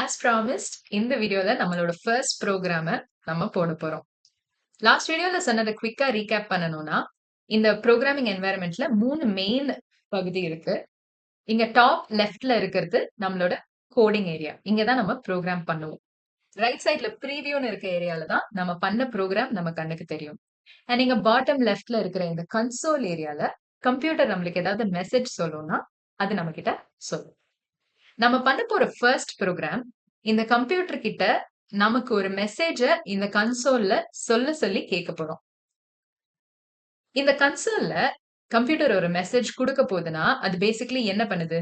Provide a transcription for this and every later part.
As promised இந்த வீடியோல நம்மளோட ஃபர்ஸ்ட் ப்ரோக்ராம நம்ம போட போறோம். லாஸ்ட் வீடியோல சொன்னதை குவிக்கா ரீகேப் பண்ணணும்னா இந்த ப்ரோக்ராமிங் என்வாயர்மெண்ட்ல மூணு மெயின் பகுதி இருக்கு. இங்க டாப் லெஃப்ட்ல இருக்கிறது நம்மளோட கோடிங் ஏரியா இங்க தான் நம்ம ப்ரோக்ராம் பண்ணுவோம். ரைட் சைட்ல ப்ரீவியூன்னு இருக்க ஏரியால தான் நம்ம பண்ண ப்ரோக்ராம் நம்ம கண்ணுக்கு தெரியும். அண்ட் இங்க பாட்டம் லெஃப்ட்ல இருக்கிற இந்த கன்சோல் ஏரியால கம்ப்யூட்டர் நம்மளுக்கு ஏதாவது மெசேஜ் சொல்லணும்னா அது நம்ம கிட்ட சொல்லும். நம்ம பண்ண போற ஃபர்ஸ்ட் ப்ரோக்ராம் இந்த கம்ப்யூட்டர் கிட்ட நமக்கு ஒரு மெசேஜ இந்த கன்சோல்ல சொல்ல சொல்லி கேட்க போறோம் இந்த கன்சோல்ல கம்ப்யூட்டர் ஒரு மெசேஜ் கொடுக்க போகுதுன்னா அது பேசிக்கலி என்ன பண்ணுது?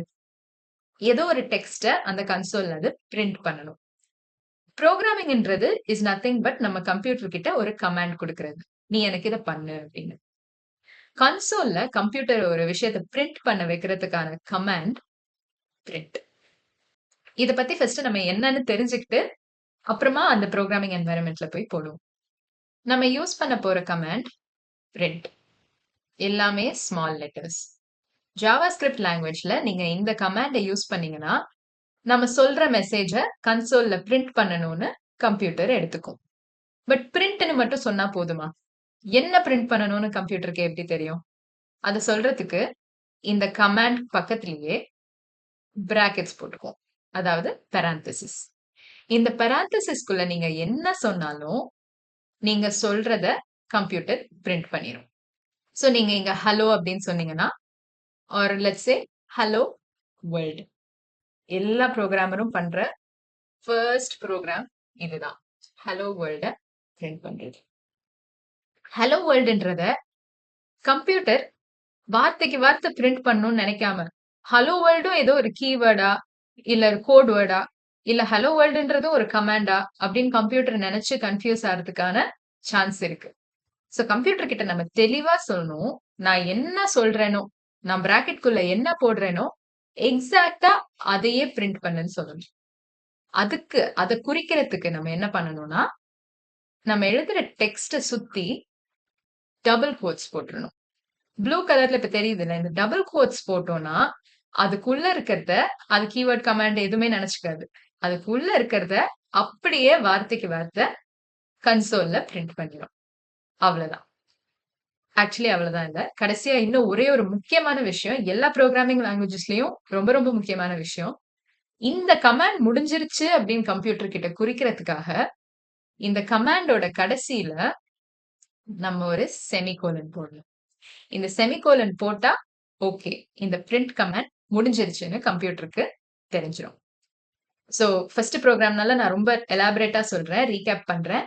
ஏதோ ஒரு டெக்ஸ்ட அந்த கன்சோல்ல அது பிரிண்ட் பண்ணணும். ப்ரோக்ராமிங்ன்றது இஸ் நத்திங் பட் நம்ம கம்ப்யூட்டர் கிட்ட ஒரு கமாண்ட் கொடுக்கறது. நீ எனக்கு இதை பண்ணு அப்படின்னு. கன்சோல்ல கம்ப்யூட்டர் ஒரு விஷயத்தை பிரிண்ட் பண்ண வைக்கிறதுக்கான கமாண்ட் பிரிண்ட் இதை பத்தி ஃபர்ஸ்ட் நம்ம என்னன்னு தெரிஞ்சுக்கிட்டு அப்புறமா அந்த ப்ரோக்ராமிங் என்வாயர்மெண்ட்ல போய் போடுவோம். நம்ம யூஸ் பண்ண போற கமாண்ட் பிரிண்ட் எல்லாமே ஸ்மால் லெட்டர்ஸ் ஜாவா ஸ்கிரிப்ட் லாங்குவேஜ்ல நீங்க இந்த கமாண்டை யூஸ் பண்ணீங்கன்னா நம்ம சொல்ற மெசேஜை கன்சோல்ல பிரிண்ட் பண்ணணும்னு கம்ப்யூட்டர் எடுத்துக்கும். பட் பிரிண்ட்னு மட்டும் சொன்னா போதுமா? என்ன பிரிண்ட் பண்ணணும்னு கம்ப்யூட்டருக்கு எப்படி தெரியும்? அதை சொல்றதுக்கு இந்த கமாண்ட் பக்கத்துலயே பிராக்கெட்ஸ் போட்டுக்கோம் அதாவது பெராந்தசிஸ் இந்த பெராந்தசிஸ்குள்ள நீங்க என்ன சொன்னாலும் நீங்க சொல்றத கம்ப்யூட்டர் பிரிண்ட் பண்ணிடும் ஸோ நீங்க இங்க ஹலோ அப்படின்னு சொன்னீங்கன்னா ஆர் லெட்ஸே ஹலோ வேர்ல்டு எல்லா ப்ரோக்ராமரும் பண்ற ஃபர்ஸ்ட் ப்ரோக்ராம் இதுதான். ஹலோ வேர்ல்ட பிரிண்ட் பண்றது. ஹலோ வேர்ல்டுன்றத கம்ப்யூட்டர் வார்த்தைக்கு வார்த்தை பிரிண்ட் பண்ணணும்னு நினைக்காம ஹலோ வேர்ல்டும் ஏதோ ஒரு கீவேர்டா இல்ல கோட் வேர்டா இல்ல ஹலோ வேர்ல்டுன்றது ஒரு கமாண்டா அப்படின்னு கம்ப்யூட்டர் நினைச்சு கன்ஃபியூஸ் ஆகிறதுக்கான சான்ஸ் இருக்கு. ஸோ கம்ப்யூட்டர் கிட்ட நம்ம தெளிவா சொல்லணும் நான் என்ன சொல்றேனோ நான் பிராக்கெட்குள்ள என்ன போடுறேனோ எக்ஸாக்டா அதையே பிரிண்ட் பண்ணுன்னு சொல்லணும். அதுக்கு அதை குறிக்கிறதுக்கு நம்ம என்ன பண்ணணும்னா நம்ம எழுதுற டெக்ஸ்ட சுத்தி டபுள் கோட்ஸ் போட்டுருணும் ப்ளூ கலர்ல இப்ப தெரியுதுல்ல இந்த டபுள் கோட்ஸ் போட்டோம்னா அதுக்குள்ள இருக்கிறத அது கீவேர்ட் கமாண்ட் எதுவுமே நினைச்சுக்காது. அதுக்குள்ள இருக்கிறத அப்படியே வார்த்தைக்கு வார்த்தை கன்சோல்ல பிரிண்ட் பண்ணிடும் அவ்வளவுதான். ஆக்சுவலி அவ்வளவுதான் இல்ல. கடைசியா இன்னும் ஒரே ஒரு முக்கியமான விஷயம் எல்லா ப்ரோக்ராமிங் லாங்குவேஜஸ்லயும் ரொம்ப ரொம்ப முக்கியமான விஷயம். இந்த கமாண்ட் முடிஞ்சிருச்சு அப்படின்னு கம்ப்யூட்டர் கிட்ட குறிக்கிறதுக்காக இந்த கமாண்டோட கடைசியில நம்ம ஒரு செமிகோலன் போடணும். இந்த செமிகோலன் போட்டா ஓகே இந்த பிரிண்ட் கமாண்ட் முடிஞ்சிருச்சுன்னு கம்ப்யூட்டருக்கு தெரிஞ்சிடும் ஸோ ஃபர்ஸ்ட் ப்ரோக்ராம்னால நான் ரொம்ப எலாபரேட்டா சொல்றேன் ரீகேப் பண்றேன்.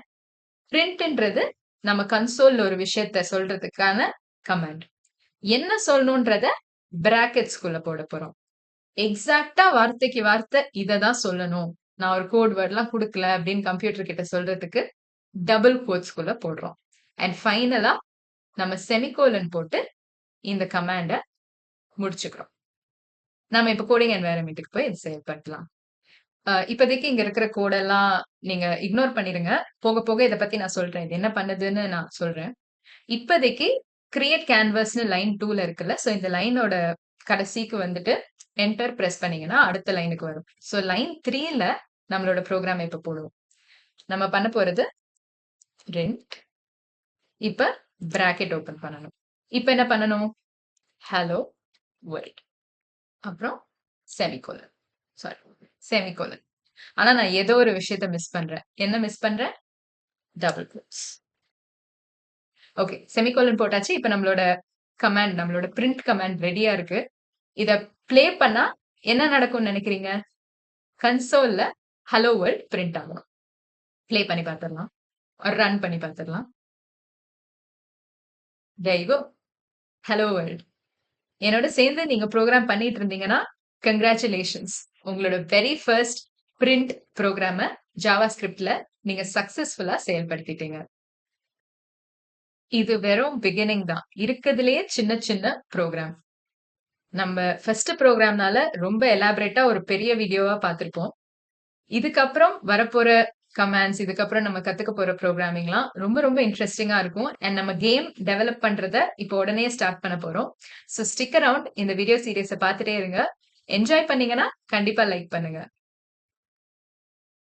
பிரிண்ட்ன்றது நம்ம கன்சோல்ல ஒரு விஷயத்த சொல்றதுக்கான கமாண்ட் என்ன சொல்லணுன்றத பிராக்கெட்ஸ்குள்ள போட போறோம். எக்ஸாக்டா வார்த்தைக்கு வார்த்தை இதை தான் சொல்லணும். நான் ஒரு கோட் வேர்ட்லாம் கொடுக்கல அப்படின்னு கம்ப்யூட்டர் கிட்ட சொல்றதுக்கு டபுள் கோட்ஸ்குள்ள போடுறோம். அண்ட் ஃபைனலா நம்ம செமிகோலன் போட்டு இந்த கமாண்டை முடிச்சுக்கிறோம். நம்ம இப்ப கோடிங் என்வாயரன்மெண்ட்டுக்கு போய் இது செயல்படுத்தலாம். இப்போதைக்கு இங்க இருக்கிற கோடெல்லாம் நீங்க இக்னோர் பண்ணிடுங்க போக போக இதை பத்தி நான் சொல்றேன். இது என்ன பண்ணுதுன்னு நான் சொல்றேன். இப்போதைக்கு கிரியேட் கேன்வஸ்னு லைன் டூல இருக்குல்ல ஸோ இந்த லைனோட கடைசிக்கு வந்துட்டு என்டர் ப்ரெஸ் பண்ணீங்கன்னா அடுத்த லைனுக்கு வரும். ஸோ லைன் த்ரீல நம்மளோட ப்ரோக்ராம் இப்போ போடுவோம். நம்ம பண்ண போறது ரெண்ட் இப்ப பிராக்கெட் ஓபன் பண்ணணும். இப்ப என்ன பண்ணணும்? ஹலோ வேர்ல்ட் அப்புறம் செமிகோலன் சாரி செமிகோலன் ஆனா நான் ஏதோ ஒரு விஷயத்த மிஸ் பண்றேன். என்ன மிஸ் பண்றேன்? டபுள் கோட்ஸ் ஓகே செமிகோலன் போட்டாச்சு. இப்ப நம்மளோட கமாண்ட் நம்மளோட பிரிண்ட் கமாண்ட் ரெடியா இருக்கு. இத பிளே பண்ணா என்ன நடக்கும்னு நினைக்கிறீங்க? கன்சோல்ல ஹலோ வேர்ல்ட் பிரிண்ட் ஆகணும். பிளே பண்ணி பார்த்துடலாம். ரன் பண்ணி பார்த்துடலாம். தெய்வோ ஹலோ வேர்ல்ட் என்னோட சேர்ந்து நீங்க ப்ரோக்ராம் பண்ணிட்டு இருந்தீங்கன்னா கங்க்ராச்சுலேஷன்ஸ் உங்களோட வெரி ஃபர்ஸ்ட் பிரிண்ட் ப்ரோக்ராம ஜாவா ஸ்கிரிப்ட்ல நீங்க சக்சஸ்ஃபுல்லா செயல்படுத்திட்டீங்க. இது வெறும் பிகினிங் தான். இருக்கிறதுலயே சின்ன சின்ன ப்ரோக்ராம் நம்ம ஃபர்ஸ்ட் ப்ரோக்ராம்னால ரொம்ப எலாபரேட்டா ஒரு பெரிய வீடியோவா பார்த்திருப்போம். இதுக்கப்புறம் வரப்போற கமாண்ட்ஸ் இதுக்கப்புறம் நம்ம கத்துக்க போற ப்ரோக்ராமிங்லாம் ரொம்ப ரொம்ப இன்ட்ரெஸ்டிங்கா இருக்கும். அண்ட் நம்ம கேம் டெவலப் பண்றத இப்போ உடனே ஸ்டார்ட் பண்ண போறோம். ஸோ ஸ்டிக் அரவுண்ட் இந்த வீடியோ சீரியஸை பார்த்துட்டே இருங்க. என்ஜாய் பண்ணீங்கன்னா கண்டிப்பா லைக் பண்ணுங்க.